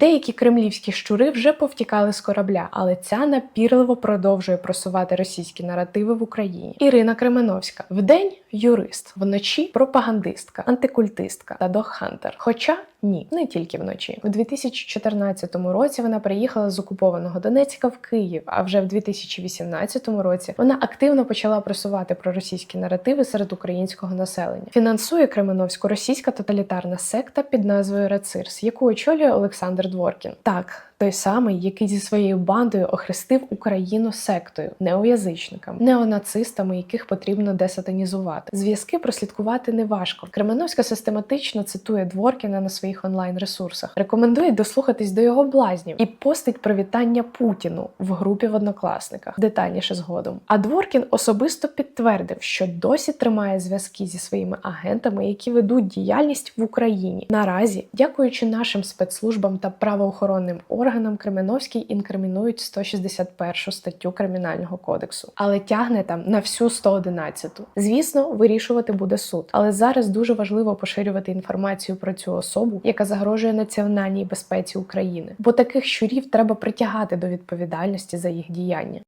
Деякі кремлівські щури вже повтікали з корабля, але ця напірливо продовжує просувати російські наративи в Україні. Ірина Кременовська вдень юрист, вночі пропагандистка, антикультистка та догхантер. Хоча ні, не тільки вночі. У 2014 році вона приїхала з окупованого Донецька в Київ. А вже в 2018 році вона активно почала просувати проросійські наративи серед українського населення. Фінансує Кременовську російська тоталітарна секта під назвою Рацирс, яку очолює Олександр Дворкін. Так. Той самий, який зі своєю бандою охрестив Україну сектою, неоязичниками, неонацистами, яких потрібно десатанізувати. Зв'язки прослідкувати неважко. Кременовська систематично цитує Дворкіна на своїх онлайн-ресурсах, рекомендує дослухатись до його блазнів і постить привітання Путіну в групі в однокласниках. Детальніше згодом. А Дворкін особисто підтвердив, що досі тримає зв'язки зі своїми агентами, які ведуть діяльність в Україні. Наразі, дякуючи нашим спецслужбам та правоохоронним органам, Кременовський інкримінують 161 статтю Кримінального кодексу, але тягне там на всю 111. Звісно, вирішувати буде суд, але зараз дуже важливо поширювати інформацію про цю особу, яка загрожує національній безпеці України, бо таких щурів треба притягати до відповідальності за їх діяння.